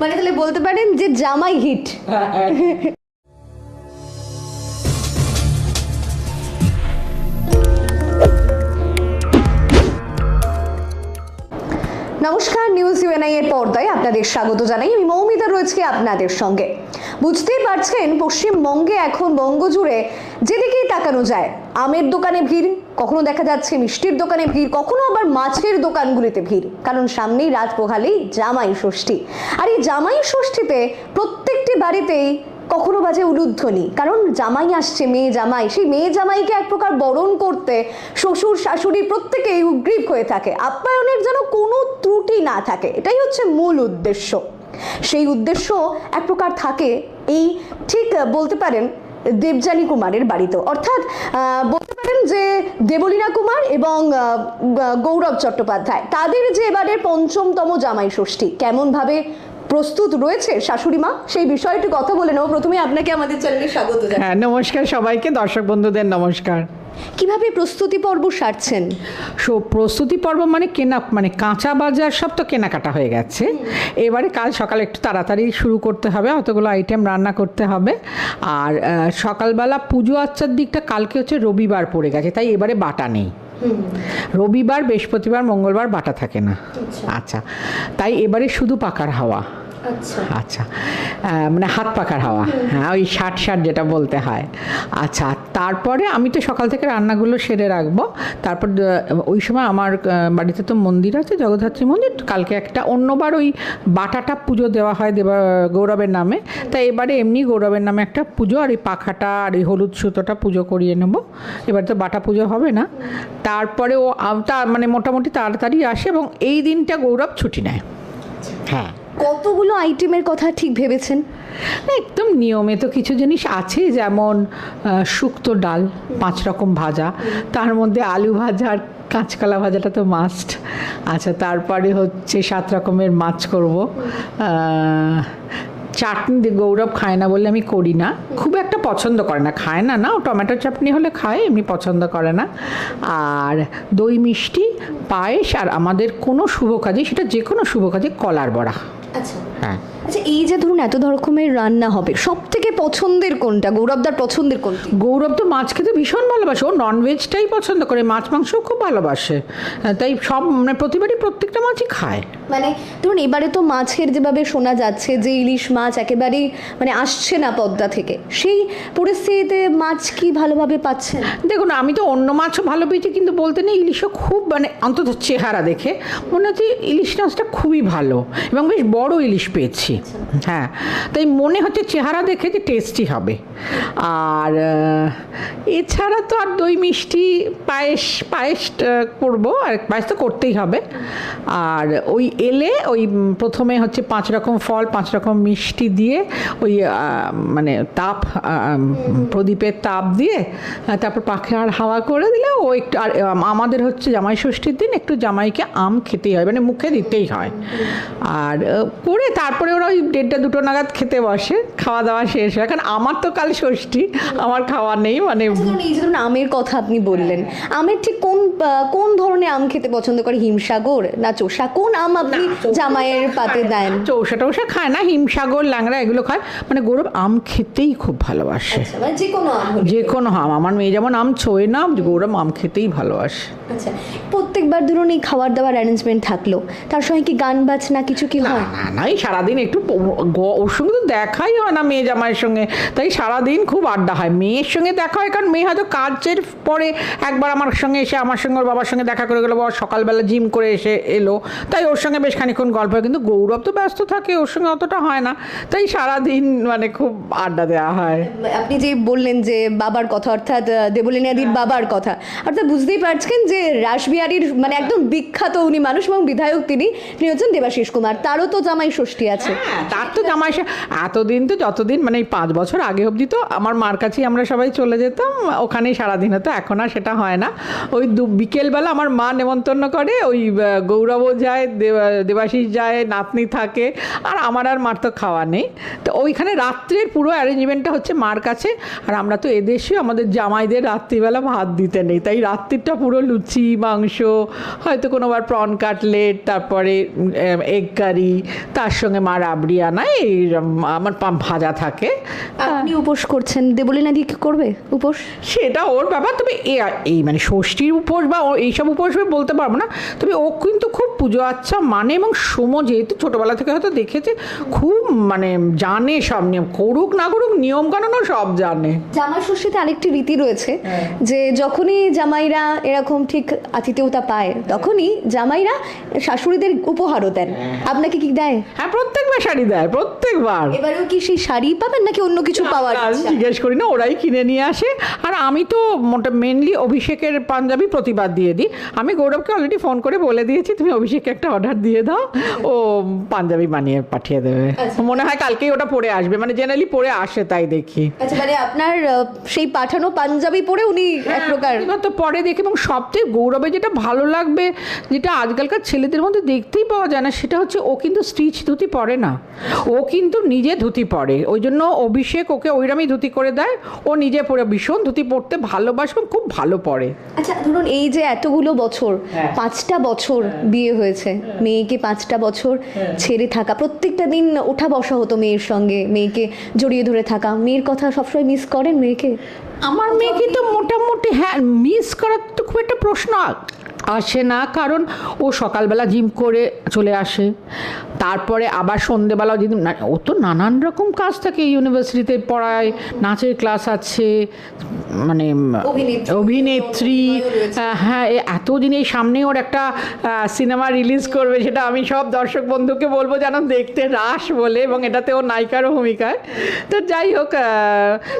মানে তাহলে বলতে পারেন যে জামাই হিট। নমস্কার নিউজ ইউএনআই এর পর্দায় আপনাদের স্বাগত জানাই। আমি মৌমিতা রয়েছে আপনাদের সঙ্গে। বুঝতেই পারছেন, পশ্চিমবঙ্গে এখন বঙ্গজুড়ে যেদিকেই তাকানো যায়, আমের দোকানে ভিড়, কখনো দেখা যাচ্ছে মিষ্টির দোকানে ভিড়, কখনো আবার মাছের দোকানগুলিতে ভিড়। কারণ সামনেই রাত পোহালেই জামাই ষষ্ঠী। আর এই জামাই ষষ্ঠীতে প্রত্যেকটি বাড়িতেই কখনো বাজে উলুধ্বনি, কারণ জামাই আসছে, মেয়ে জামাই। সেই মেয়ে জামাইকে এক প্রকার বরণ করতে শ্বশুর, শাশুড়ি প্রত্যেকেই উগ্রীব হয়ে থাকে। আপ্যায়নের যেন কোনো ত্রুটি না থাকে, এটাই হচ্ছে মূল উদ্দেশ্য। সেই উদ্দেশ্য এক প্রকার থাকে এই ঠিক বলতে পারেন, দেবযানী কুমারের বাড়িতে অর্থাৎ বলতে পারেন যে দেবলীনা কুমার এবং গৌরব চট্টোপাধ্যায়, তাদের যে এবারের পঞ্চমতম জামাই ষষ্ঠী, কেমনভাবে প্রস্তুত রয়েছে শাশুড়ি মা? সেই বিষয়টি কথা বলে নেব। প্রথমে আপনাকে আমাদের চ্যানেলে স্বাগত জানাই। হ্যাঁ নমস্কার সবাইকে। দর্শক বন্ধুদের নমস্কার। কীভাবে প্রস্তুতি পর্ব সারছেন? সো প্রস্তুতি পর্ব মানে কেনা মানে কাঁচা বাজার সব তো কেনাকাটা হয়ে গেছে। এবারে কাল সকালে একটু তাড়াতাড়ি শুরু করতে হবে অতগুলো আইটেম রান্না করতে হবে। আর সকালবেলা পুজো আচ্চার দিকটা কালকে হচ্ছে রবিবার পড়ে গেছে তাই এবারে বাটা নেই। রবিবার বৃহস্পতিবার মঙ্গলবার বাটা থাকে না। আচ্ছা। তাই এবারে শুধু পাকার হাওয়া। আচ্ছা। আচ্ছা। মানে হাত পাখার হাওয়া। হ্যাঁ ওই ষাট ষাট যেটা বলতে হয়। আচ্ছা তারপরে আমি তো সকাল থেকে রান্নাগুলো সেরে রাখব। তারপর ওই সময় আমার বাড়িতে তো মন্দির আছে জগদ্ধাত্রী মন্দির। কালকে একটা অন্যবার ওই বাটাটা পুজো দেওয়া হয় দেবা গৌরবের নামে। তাই এবারে এমনি গৌরবের নামে একটা পুজো আর এই পাখাটা আর এই হলুদ সুতোটা পুজো করিয়ে নেব। এবার তো বাটা পুজো হবে না। তারপরে ও তা মানে মোটামুটি তাড়াতাড়ি আসে এবং এই দিনটা গৌরব ছুটি নেয়। হ্যাঁ। কতগুলো আইটেমের কথা ঠিক ভেবেছেন? না, একদম নিয়মে তো কিছু জিনিস আছে যেমন শুক্তো ডাল পাঁচ রকম ভাজা। তার মধ্যে আলু ভাজা আর কাঁচকলা ভাজাটা তো মাস্ট আচ্ছা তারপরে হচ্ছে সাত রকমের মাছ করব। চাটনি গৌরব খায় না বলে আমি করি না। খুব একটা পছন্দ করে না। খায় না না ও টমেটো চাটনি হলে খায় এমনি পছন্দ করে না। আর দই মিষ্টি পায়েস আর আমাদের কোনো শুভ কাজে সেটা যে কোনো শুভ কাজে কলার বড়া। আচ্ছা। হ্যাঁ। আচ্ছা এই যে ধরুন এত রকমের রান্না হবে সব থেকে পছন্দের কোনটা? গৌরবদার পছন্দের কোনটা? গৌরব তো মাছ খেতে ভীষণ ভালোবাসে। ও ননভেজটাই পছন্দ করে মাছ মাংসও খুব ভালোবাসে। তাই সব মানে প্রতিবারই প্রত্যেকটা মাছই খায়। মানে ধরুন এবারে তো মাছের যেভাবে শোনা যাচ্ছে যে ইলিশ মাছ একেবারেই মানে আসছে না পদ্মা থেকে সেই পরিস্থিতিতে মাছ কি ভালোভাবে পাচ্ছেন? দেখুন আমি তো অন্য মাছও ভালো পেয়েছি কিন্তু বলতে নেই ইলিশও খুব মানে অন্তত চেহারা দেখে মনে হচ্ছে ইলিশ মাছটা খুবই ভালো এবং বেশ বড় ইলিশ পেয়েছি। হ্যাঁ তাই মনে হচ্ছে চেহারা দেখে যে টেস্টি হবে। আর এছাড়া তো আর দই মিষ্টি পায়েস পায়েস করব, আর পায়েস তো করতেই হবে। আর ওই এলে ওই প্রথমে হচ্ছে পাঁচ রকম ফল, পাঁচ রকম মিষ্টি দিয়ে ওই মানে তাপ প্রদীপের তাপ দিয়ে তারপর পাখে আর হাওয়া করে দিলে ও একটু, আর আমাদের হচ্ছে জামাই ষষ্ঠীর দিন একটু জামাইকে আম খেতেই হয় মানে মুখে দিতেই হয়। আর করে তারপরে ওরা ওই দেড়টা দুটো নাগাদ খেতে বসে খাওয়া দাওয়া শেষ হয় কারণ আমার তো কাল ষষ্ঠী আমার খাওয়া নেই মানে আচ্ছা, এই ধরুন আমের কথা আপনি বললেন আমের ঠিক কোন কোন ধরনের আম খেতে পছন্দ করে? হিমসাগর না চোষা? কোন আম আপনি জামাইয়ের পাতে দেন? চৌষা টৌষা খায় না হিমসাগর ল্যাংড়া এগুলো খায়। মানে গৌরব আম খেতেই খুব ভালোবাসে। আচ্ছা, মানে যে কোনো আম যে কোনো আম আমার মেয়ে যেমন আম ছোয় না গৌরব আম খেতেই ভালোবাসে। আচ্ছা প্রত্যেকবার ধরুন এই খাবার দাবার অ্যারেঞ্জমেন্ট থাকল তার সঙ্গে কি গান বাজনা কিছু কি হয়? না না সারাদিন একটু গ- ওর সঙ্গে তো দেখাই হয় না মেয়ে জামাইয়ের সঙ্গে। তাই সারাদিন খুব আড্ডা হয়। মেয়ের সঙ্গে দেখা হয় কারণ মেয়ে হয়তো কাজের পরে একবার আমার সঙ্গে এসে আমার সঙ্গে ওর বাবার সঙ্গে দেখা করে গেলো বাবা সকালবেলা জিম করে এসে এলো। তাই ওর সঙ্গে বেশ খানিক্ষণ গল্প হয়। কিন্তু গৌরব তো ব্যস্ত থাকে ওর সঙ্গে অতটা হয় না। তাই সারাদিন মানে খুব আড্ডা দেওয়া হয়। আপনি যে বললেন যে বাবার কথা অর্থাৎ আহ, দেবলিনাদির বাবার কথা অর্থাৎ বুঝতেই পারছেন যে রাসবিহারীর মানে একদম বিখ্যাত উনি মানুষ এবং বিধায়ক তিনি তিনি হচ্ছেন দেবাশিস কুমার। তারও তো জামাই ষষ্ঠী আছে। হ্যাঁ তার তো জামাই এতদিন তো যতদিন মানে এই পাঁচ বছর আগে অবধি তো আমার মার কাছেই আমরা সবাই চলে যেতাম ওখানেই সারাদিন হতো এখন আর সেটা হয় না। ওই দু বিকেলবেলা আমার মা নেমন্তন্ন করে ওই গৌরবও যায় দেবা- দেবাশিস যায় নাতনি থাকে আর আমার আর মার তো খাওয়া নেই। তো ওইখানে রাত্রের পুরো অ্যারেঞ্জমেন্টটা হচ্ছে মার কাছে আর আমরা তো এদেশে আমাদের জামাইদের রাত্রিবেলা ভাত দিতে নেই তাই রাত্রিটা পুরো লুচি মাংস হয়তো কোনোবার প্রন কাটলেট তারপরে এগ কারি তার সঙ্গে মা রাবড়ি আনায় আমার পা- ভাজা থাকে। আপনি উপোস করছেন। দেবলীনা দিয়ে কি করবে উপোস? সেটা ওর ব্যাপার তবে এই মানে ষষ্ঠীর উপোস বা এইসব উপোস বলতে পারব না। তবে ও কিন্তু খুব পুজো আচ্ছা মানে এবং সম যেহেতু ছোটোবেলা থেকে হয়তো দেখেছে খুব মানে জানে সব নিয়ম। করুক না করুক নিয়ম কানুনও সব জানে। জামাই ষষ্ঠীতে আরেকটি রীতি রয়েছে যে যখনই জামাইরা এরকম ঠিক আতিথেয়তা পায় তখনই জামাইরা শাশুড়িদের উপহারও দেন। আপনাকে কি দেয়? হ্যাঁ প্রত্যেকবার শাড়ি দেয় প্রত্যেকবার। এবারেও কি সেই শাড়ি পাবেন নাকি অন্য কিছু পাওয়ার? জিজ্ঞেস করি না ওরাই কিনে নিয়ে আসে। আর আমি তো মোটা মেনলি অভিষেকের পাঞ্জাবি প্রতিবাদ দিয়ে দিই। আমি গৌরবকে অলরেডি ফোন করে বলে দিয়েছি তুমি অভিষেককে একটা অর্ডার দিয়ে দাও ও পাঞ্জাবি বানিয়ে পাঠিয়ে দেবে। আচ্ছা। মনে হয় কালকেই ওটা পরে আসবে মানে জেনারেলি পরে আসে তাই দেখি। আচ্ছা মানে আপনার সেই পাঠানো পাঞ্জাবি পরে উনি এক প্রকার এবার তো পরে দেখি এবং সবচেয়ে গৌরবে যেটা ভালো লাগবে যেটা আজকালকার ছেলেদের মধ্যে দেখতেই পাওয়া যায় না সেটা হচ্ছে ও কিন্তু স্টিচ ধুতি পরে না। ও কিন্তু নিজে ধুতি পরে। ওই জন্য অভিষেক ওকে ওইরমই ধুতি করে দেয়। ও নিজে পরে ভীষণ ধুতি পরতে ভালোবাসে খুব ভালো পরে। আচ্ছা ধরুন এই যে এতগুলো বছর হ্যাঁ। পাঁচটা বছর বিয়ে হয়েছে মেয়েকে পাঁচটা বছর ছেড়ে থাকা প্রত্যেকটা দিন ওঠা বসা হতো মেয়ের সঙ্গে মেয়েকে জড়িয়ে ধরে থাকা। মেয়ের কথা সবসময় মিস করেন মেয়েকে? আমার মেয়েকে তো মোটামুটি হ্যাঁ মিস করার তো খুব একটা প্রশ্ন আসে না কারণ ও সকালবেলা জিম করে চলে আসে তারপরে আবার সন্ধেবেলাও যদি ও তো নানান রকম কাজ থাকে ইউনিভার্সিটিতে পড়ায় নাচের ক্লাস আছে মানে অভিনেত্রী। হ্যাঁ এ এতদিন এই সামনে ওর একটা সিনেমা রিলিজ করবে সেটা আমি সব দর্শক বন্ধুকে বলব যেন দেখতে রাস বলে এবং এটাতে ও নায়িকারও ভূমিকায় তো যাই হোক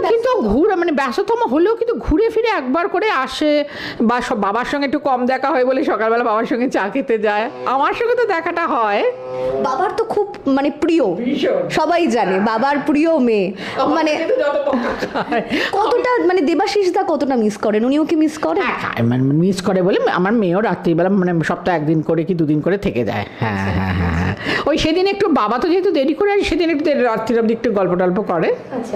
কিন্তু ঘুরে মানে ব্যস্ততম হলেও কিন্তু ঘুরে ফিরে একবার করে আসে বা সব বাবার সঙ্গে একটু কম দেখা হয় বলে সকালবেলা বাবার সঙ্গে চা খেতে যায়। আমার সঙ্গে তো দেখাটা হয়। বাবার তো খুব মানে প্রিয়। সবাই জানে বাবার প্রিয় মেয়ে। মানে কতটা মানে দেবাশিস দা কতটা মিস করেন? উনিও কি মিস করেন? মিস করে বলে আমার মেয়েও রাত্রিবেলা মানে সপ্তাহে একদিন করে কি দুদিন করে থেকে যায়। হ্যাঁ হ্যাঁ হ্যাঁ হ্যাঁ ওই সেদিন একটু বাবা তো যেহেতু দেরি করে আসে সেদিন একটু দেরি- রাত্রির অবধি একটু গল্প টল্প করে।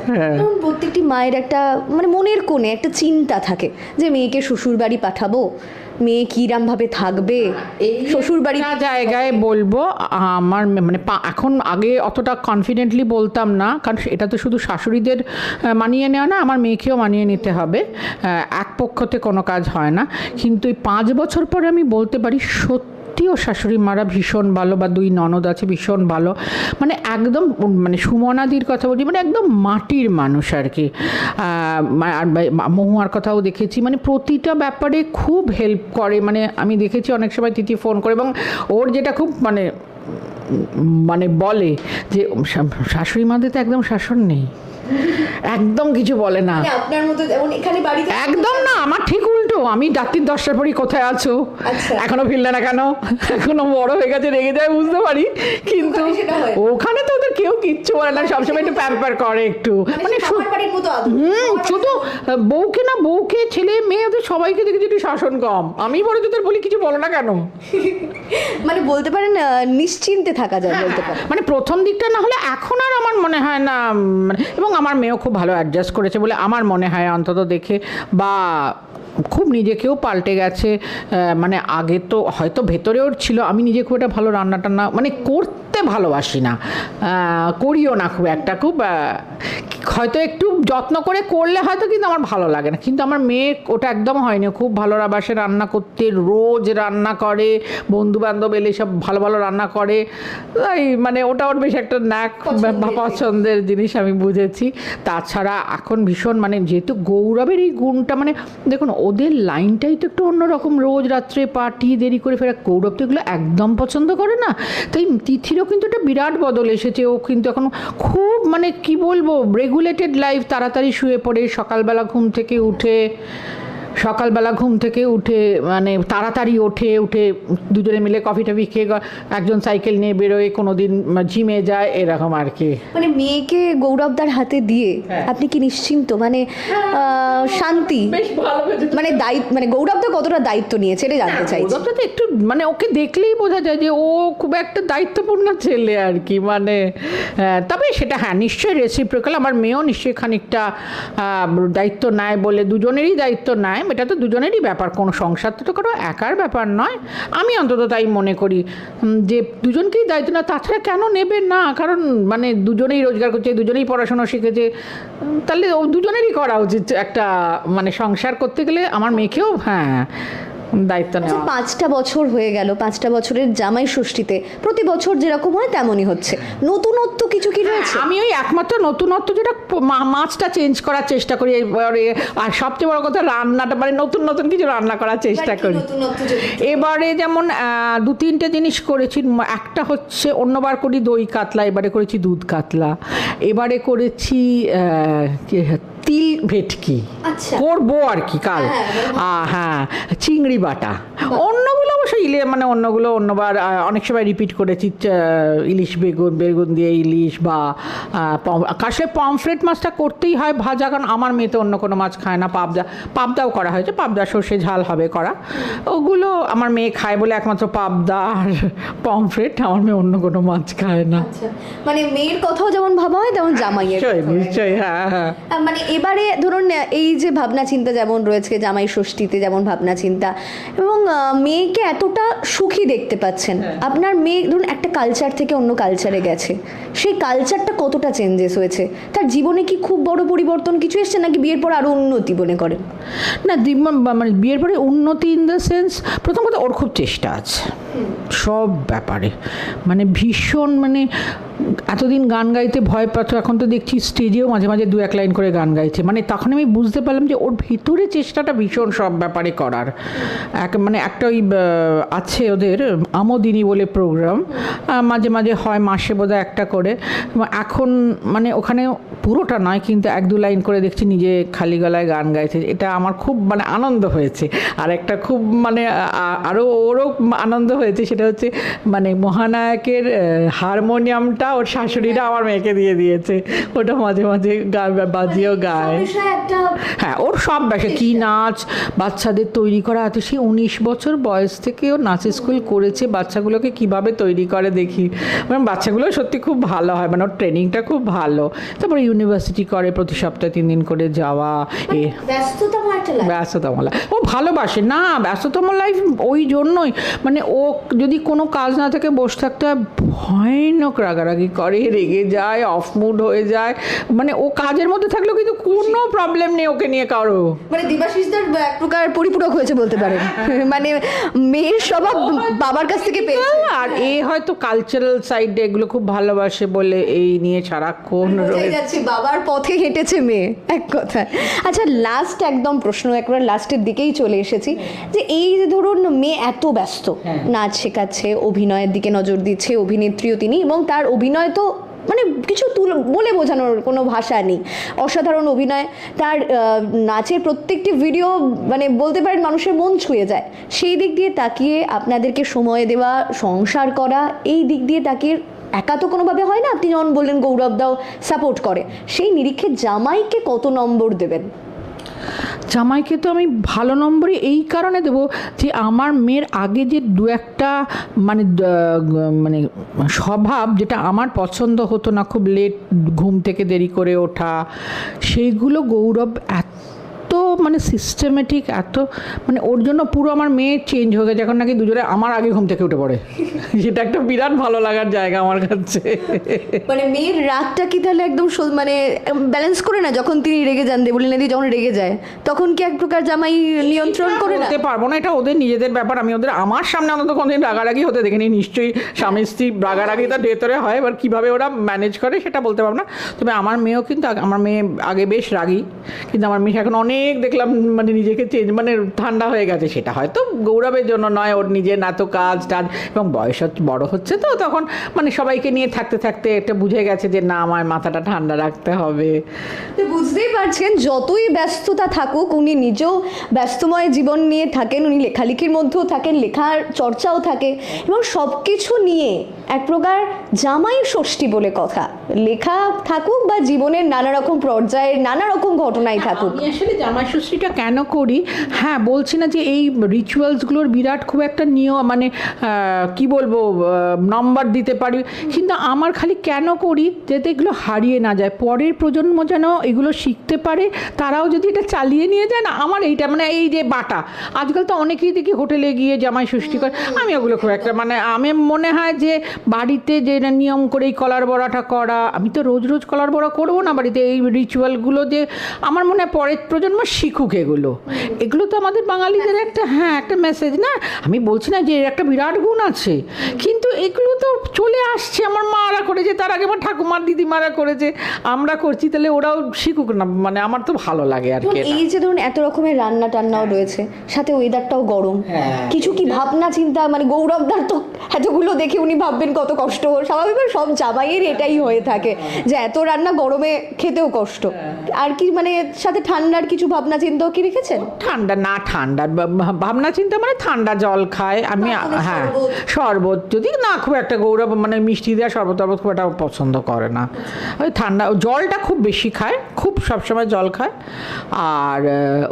হ্যাঁ। প্রত্যেকটি মায়ের একটা মানে মনের কোণে একটা চিন্তা থাকে যে মেয়েকে শ্বশুর বাড়ি পাঠাবো মেয়ে কিরাম ভাবে থাকবে শ্বশুর বাড়ি জায়গায় বলব আমার মানে এখন আগে অতটা কনফিডেন্টলি বলতাম না কারণ এটা তো শুধু শাশুড়িদের মানিয়ে নেওয়া না আমার মেয়েকেও মানিয়ে নিতে হবে। এক পক্ষতে কোনো কাজ হয় না। কিন্তু এই পাঁচ বছর পরে আমি বলতে পারি সত্যি সত্যিও শাশুড়ি মারা ভীষণ ভালো বা দুই ননদ আছে ভীষণ ভালো। মানে একদম মানে সুমনাদির কথা বলি মানে একদম মাটির মানুষ আর কি। আর মহুয়ার কথাও দেখেছি। মানে প্রতিটা ব্যাপারে খুব হেল্প করে। মানে আমি দেখেছি অনেক সময় তিথি ফোন করে এবং ওর যেটা খুব মানে মানে বলে যে শাশুড়ি মাদের তো একদম শাসন নেই। একদম কিছু বলে না। মানে আপনার মতো এখানে বাড়িতে একদম না আমার ঠিক আমি রাত্রির দশটার পরই কোথায় আছো? আচ্ছা। এখনও ফিরলে না কেন? এখনও বড় হয়ে গেছে রেগে যায় বুঝতে পারি। কিন্তু ওখানে হয়। তো ওদের কেউ কিচ্ছু বলে না সবসময় একটু প্যাম্পার করে একটু। মানে আদর। হুম শুধু বউকে না বউকে ছেলে মেয়ে ওদের সবাইকে দেখেছি একটু শাসন কম। আমি বড় তোদের বলি কিছু বলো না কেন? মানে বলতে পারেন নিশ্চিন্তে থাকা যায় বলতে পারেন। মানে প্রথম দিকটা না হলে এখন আর আমার মনে হয় না মানে এবং আমার মেয়েও খুব ভালো অ্যাডজাস্ট করেছে বলে আমার মনে হয় অন্তত দেখে বা খুব নিজেকেও পাল্টে গেছে মানে আগে তো হয়তো ভেতরেও ছিল, আমি নিজে খুব একটা ভালো রান্না টান্না মানে করতে ভালোবাসি না। করিও না খুব একটা খুব হয়তো একটু যত্ন করে করলে হয়তো কিন্তু আমার ভালো লাগে না। কিন্তু আমার মেয়ে ওটা একদম হয়নি। খুব ভালো বাসে রান্না করতে রোজ রান্না করে বন্ধু বান্ধব এলে সব ভালো ভালো রান্না করে। তাই মানে ওটা ওর বেশ একটা ন্যাক পছন্দের জিনিস। আমি বুঝেছি। তাছাড়া এখন ভীষণ মানে যেহেতু গৌরবের এই গুণটা মানে দেখুন ওদের লাইনটাই তো একটু অন্যরকম। রোজ রাত্রে পার্টি দেরি করে ফেরা গৌরব তো এগুলো একদম পছন্দ করে না। তাই তিথিরও কিন্তু একটা বিরাট বদল এসেছে। ও কিন্তু এখন খুব মানে কি বলব রেগুলেটেড লাইফ তাড়াতাড়ি শুয়ে পড়ে, সকালবেলা ঘুম থেকে উঠে। সকালবেলা ঘুম থেকে উঠে মানে তাড়াতাড়ি ওঠে উঠে দুজনে মিলে কফি টফি খেয়ে একজন সাইকেল নিয়ে বেরোয় কোনো দিন জিমে যায় এরকম আর কি। মানে মেয়েকে গৌরবদার হাতে দিয়ে হ্যাঁ। আপনি কি নিশ্চিন্ত? মানে শান্তি? বেশ মানে দায়িত্ব মানে গৌরবদা কতটা দায়িত্ব নিয়েছে এটা জানতে চাইছি। গৌরবটা তো একটু মানে ওকে দেখলেই বোঝা যায় যে ও খুব একটা দায়িত্বপূর্ণ ছেলে আর কি মানে আহ, তবে সেটা হ্যাঁ নিশ্চয়ই রেসিপ্রিক্যাল আমার মেয়েও নিশ্চয়ই খানিকটা দায়িত্ব নেয় বলে দুজনেরই দায়িত্ব নেয়। এটা তো দুজনেরই ব্যাপার। কোনো সংসার তো কারও একার ব্যাপার নয়। আমি অন্তত তাই মনে করি। যে দুজনকেই দায়িত্ব না তাছাড়া কেন নেবে না? কারণ মানে দুজনেই রোজগার করছে, দুজনেই পড়াশোনা শিখেছে। তাহলে ও দুজনেরই করা উচিত একটা মানে সংসার করতে গেলে আমার মেয়েকেও হ্যাঁ। দায়িত্ব আচ্ছা নেওয়া। পাঁচটা বছর হয়ে গেল পাঁচটা বছরের জামাই ষষ্ঠীতে। প্রতি বছর যেরকম হয় তেমনই হচ্ছে। নতুনত্ব কিছু কি রয়েছে? আমি ওই একমাত্র নতুনত্ব যেটা মাছটা চেঞ্জ করার চেষ্টা করি এবারে আর সবচেয়ে বড় কথা রান্নাটা মানে নতুন নতুন কিছু রান্না করার চেষ্টা করি। এবারে যেমন দু তিনটে জিনিস করেছি একটা হচ্ছে অন্যবার করি দই কাতলা এবারে করেছি দুধ কাতলা। এবারে করেছি কি- তিল ভেটকি আচ্ছা। করব আর কি কাল। হ্যাঁ, হ্যাঁ। চিংড়ি বাটা। অন্যগুলো অবশ্য ইলে মানে অন্যগুলো অন্যবার অনেক সময় রিপিট করেছি ইলিশ বেগুন বেগুন দিয়ে ইলিশ বা কাশে পমফ্রেট মাছটা করতেই হয় ভাজা কারণ আমার মেয়ে তো অন্য কোনো মাছ খায় না পাবদা পাবদাও করা হয়েছে পাবদা সর্ষে ঝাল হবে করা। ওগুলো আমার মেয়ে খায় বলে একমাত্র পাবদা আর পমফ্রেট আমার মেয়ে অন্য কোনো মাছ খায় না। আচ্ছা মানে মেয়ের কথাও যেমন ভাবা হয় তেমন জামাইয়ের নিশ্চয়ই হ্যাঁ। হ্যাঁ আহ, মানে এবারে ধরুন এই যে ভাবনা চিন্তা যেমন রয়েছে জামাই ষষ্ঠীতে যেমন ভাবনা চিন্তা এবং মেয়েকে এতটা সুখী দেখতে পাচ্ছেন। আপনার মেয়ে ধরুন একটা কালচার থেকে অন্য কালচারে গেছে। সেই কালচারটা কতটা চেঞ্জেস হয়েছে? তার জীবনে কি খুব বড় পরিবর্তন কিছু এসছে নাকি বিয়ের পর আরও উন্নতি মনে করেন না মানে বিয়ের পরে উন্নতি ইন দ্য সেন্স প্রথম কথা ওর খুব চেষ্টা আছে। সব ব্যাপারে। মানে ভীষণ মানে এতদিন গান গাইতে ভয় পাতো এখন তো দেখছি স্টেজেও মাঝে মাঝে দু এক লাইন করে গান গাইছে। মানে তখন আমি বুঝতে পারলাম যে ওর ভিতরে চেষ্টাটা ভীষণ সব ব্যাপারে করার। এক মানে একটা ওই আছে ওদের, আমোদিনী বলে প্রোগ্রাম মাঝে মাঝে হয়, মাসে বোধহয় একটা করে। এখন মানে ওখানে পুরোটা নয়, কিন্তু এক দু লাইন করে দেখছি নিজে খালি গলায় গান গাইছে। এটা আমার খুব মানে আনন্দ হয়েছে। আর একটা খুব মানে আরও ওরও আনন্দ হয়েছে, সেটা হচ্ছে মানে মহানায়কের হারমোনিয়ামটা ওর শাশুড়িরা আমার মেয়েকে দিয়ে দিয়েছে। ওটা মাঝে মাঝে বাজিয়েও গায়। হ্যাঁ ওর সব ব্যাপারে কী নাচ বাচ্চাদের তৈরি করা আছে সে উনিশ বছর বয়স থেকে ও নাচ স্কুল করেছে বাচ্চাগুলোকে কীভাবে তৈরি করে দেখি। মানে বাচ্চাগুলো সত্যি খুব ভালো হয় মানে ওর ট্রেনিংটা খুব ভালো। তারপরে ইউনিভার্সিটি করে প্রতি সপ্তাহে তিন দিন করে যাওয়া এ ব্যস্ততম একটা life। ব্যস্ততম লাইফ ও ভালোবাসে না ব্যস্ততম লাইফ ওই জন্যই। মানে ও যদি কোনো কাজ না থাকে বসে থাকতে হয় ভয়ানক রাগারাগি করে রেগে যায় অফ মুড হয়ে যায়। মানে ও কাজের মধ্যে থাকলেও কিন্তু কোনো প্রবলেম নেই ওকে নিয়ে কারও। মানে দেবাশিসদার এক প্রকার পরিপূরক হয়েছে বলতে পারেন মানে মেয়ের স্বভাব বাবার কাছ থেকে পেয়েছে। আর এ হয়তো কালচারাল সাইডে এগুলো খুব ভালোবাসে বলে এই নিয়ে সারাক্ষণ রয়েছে বাবার পথে হেঁটেছে মেয়ে এক কথা আচ্ছা লাস্ট একদম প্রশ্ন একবার লাস্টের দিকেই চলে এসেছি যে এই যে ধরুন মেয়ে এত ব্যস্ত হ্যাঁ। নাচ শেখাচ্ছে অভিনয়ের দিকে নজর দিচ্ছে অভিনেত্রীও তিনি এবং তার অভিনয় তো মানে কিছু তুল, বলে বোঝানোর কোনো ভাষা নেই। অসাধারণ অভিনয়, তার নাচের প্রত্যেকটি ভিডিও মানে বলতে পারেন মানুষের মন ছুঁয়ে যায়। সেই দিক দিয়ে তাকিয়ে আপনাদেরকে সময় দেওয়া, সংসার করা, এই দিক দিয়ে তাকিয়ে একা তো কোনোভাবে হয় না? আপনি যেমন বললেন, গৌরব দাও সাপোর্ট করে। সেই নিরীক্ষে জামাইকে কত নম্বর দেবেন? জামাইকে তো আমি ভালো নম্বরে এই কারণে দেবো যে আমার মেয়ের আগে যে দু একটা মানে মানে স্বভাব যেটা আমার পছন্দ হতো না, খুব লেট ঘুম থেকে দেরি করে ওঠা, সেইগুলো গৌরব এত মানে সিস্টেমেটিক এত মানে ওর জন্য পুরো আমার মেয়ে চেঞ্জ হয়ে গেছে। এখন নাকি দুজনে আমার আগে ঘুম থেকে উঠে পড়ে। সেটা একটা বিরাট ভালো লাগার জায়গা আমার কাছে। মানে মেয়ের রাগটা কি তাহলে একদম মানে ব্যালেন্স করে না? যখন তিনি রেগে যান দেবলিনাদি যখন রেগে যায় তখন কি এক প্রকার জামাই নিয়ন্ত্রণ করে না? পারব না এটা ওদের নিজেদের ব্যাপার। আমি ওদের আমার সামনে অন্তত কোনোদিন রাগারাগি হতে দেখিনি। নিশ্চয়ই স্বামী স্ত্রী রাগারাগি তার ভেতরে হয় এবার কীভাবে ওরা ম্যানেজ করে সেটা বলতে পারব না। তবে আমার মেয়েও কিন্তু আমার মেয়ে আগে বেশ রাগি। কিন্তু আমার মেয়ে এখন অনেক দেখলাম মানে নিজেকে চেঞ্জ মানে ঠান্ডা হয়ে গেছে সেটা হয়তো গৌরবের জন্য নয় ওর নিজের না তো কাজ টাজ এবং বয়স বড় হচ্ছে তো তখন মানে সবাইকে নিয়ে থাকতে থাকতে এটা বুঝে গেছে যে না আমার মাথাটা ঠান্ডা রাখতে হবে। তো বুঝতেই পারছেন যতই ব্যস্ততা থাকুক উনি নিজেও ব্যস্তময় জীবন নিয়ে থাকেন উনি লেখালেখির মধ্যেও থাকেন লেখার চর্চাও থাকে এবং সব কিছু নিয়ে এক প্রকার জামাই ষষ্ঠী বলে কথা। লেখা থাকুক বা জীবনের নানা রকম পর্যায়ের নানা রকম ঘটনাই থাকুক। আসলে জামাই ষষ্ঠীটা কেন করি? হ্যাঁ বলছি না যে এই রিচুয়ালসগুলোর বিরাট খুব একটা নিয়ম মানে কি বলব নম্বর দিতে পারি। কিন্তু আমার খালি কেন করি? যাতে এগুলো হারিয়ে না যায়। পরের প্রজন্ম যেন এগুলো শিখতে পারে, তারাও যদি এটা চালিয়ে নিয়ে যায় না, আমার এইটা মানে এই যে বাটা। আজকাল তো অনেকেই দেখি হোটেলে গিয়ে জামাই ষষ্ঠী করে, আমি ওগুলো খুব একটা মানে আমি মনে হয় যে বাড়িতে যে নিয়ম করে এই কলার বড়াটা করা, আমি তো রোজ রোজ কলার বড়া করব না বাড়িতে। এই রিচুয়ালগুলো যে আমার মনে হয় পরের প্রজন্ম শিখুক এগুলো। এগুলো তো আমাদের বাঙালিদের একটা হ্যাঁ একটা মেসেজ না আমি বলছি না যে এর একটা বিরাট গুণ আছে কিন্তু এগুলো তো চলে আসছে আমার মারা করেছে তার আগে আমার ঠাকুমার দিদিমারা করেছে আমরা করছি তাহলে ওরাও শিখুক না মানে আমার তো ভালো লাগে আর কি এই যে ধরুন এত রকমের রান্না টান্নাও রয়েছে সাথে ওয়েদারটাও গরম। হ্যাঁ। কিছু কি ভাবনা চিন্তা মানে গৌরবদার তো এতগুলো দেখে উনি ভাববেন কত কষ্ট স্বাভাবিকভাবে সব জামাইয়ের এটাই হয়ে থাকে যে এত রান্না গরমে খেতেও কষ্ট। আর কি মানে সাথে ঠান্ডার কিছু ভাবনা চিন্তাও কি রেখেছেন? ঠান্ডা না ঠান্ডা ভাবনা চিন্তা মানে ঠান্ডা জল খায় আমি হ্যাঁ শরবত। যদি না খুব একটা গৌরব মানে মিষ্টি দেওয়া শরবত টরবত খুব একটা পছন্দ করে না। ওই ঠান্ডা জলটা খুব বেশি খায় খুব সবসময় জল খায় আর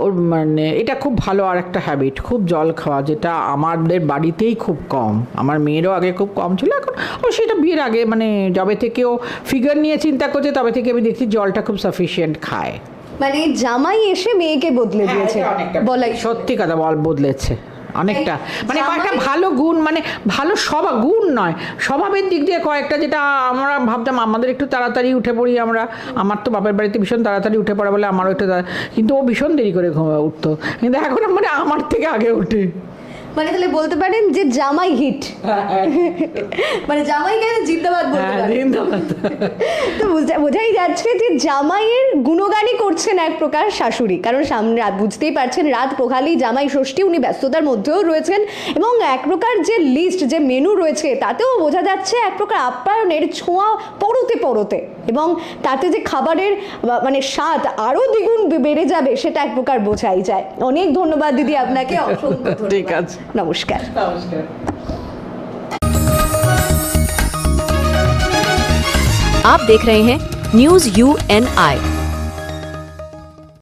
ওর মানে এটা খুব ভালো আর একটা হ্যাবিট খুব জল খাওয়া যেটা আমাদের বাড়িতেই খুব কম। আমার মেয়েরও আগে খুব কম ছিল এখন ও সেটা বিয়ের আগে মানে যবে থেকে ও ফিগার নিয়ে চিন্তা করছে তবে থেকে আমি দেখছি জলটা খুব সাফিসিয়েন্ট খায়। মানে জামাই এসে মেয়েকে বদলে দিয়েছে। বলাই সত্যি কথা বল বদলেছে। অনেকটা। মানে কয়েকটা ভালো গুণ মানে ভালো স্বভাব গুণ নয়। স্বভাবের দিক দিয়ে কয়েকটা যেটা আমরা ভাবতাম আমাদের একটু তাড়াতাড়ি উঠে পড়ি আমরা। আমার তো বাপের বাড়িতে ভীষণ তাড়াতাড়ি উঠে পড়া বলে আমারও একটু কিন্তু ও ভীষণ দেরি করে ঘুম- উঠতো। কিন্তু এখন মানে আমার থেকে আগে উঠে মানে তাহলে বলতে পারেন যে জামাই হিট। মানে জামাই কেন জিন্দাবাদ বলতে হ্যাঁ পারেন? জিন্দাবাদ। তো বুঝা- বোঝাই যাচ্ছে যে জামাইয়ের গুণগানই করছেন এক প্রকার শাশুড়ি। কারণ সামনে রাত বুঝতেই পারছেন রাত প্রকালেই জামাই ষষ্ঠী উনি ব্যস্ততার মধ্যেও রয়েছেন এবং এক প্রকার যে লিস্ট যে মেনু রয়েছে তাতেও বোঝা যাচ্ছে এক প্রকার আপ্যায়নের ছোঁয়া পরতে পরতে। এবং তাতে যে খাবারের মানে স্বাদ আরও দ্বিগুণ বেড়ে যাবে সেটা এক প্রকার বোঝাই যায়। অনেক ধন্যবাদ দিদি আপনাকে অসংখ্য ঠিক আছে। নমস্কার নমস্কার आप देख रहे हैं न्यूज यू एन आई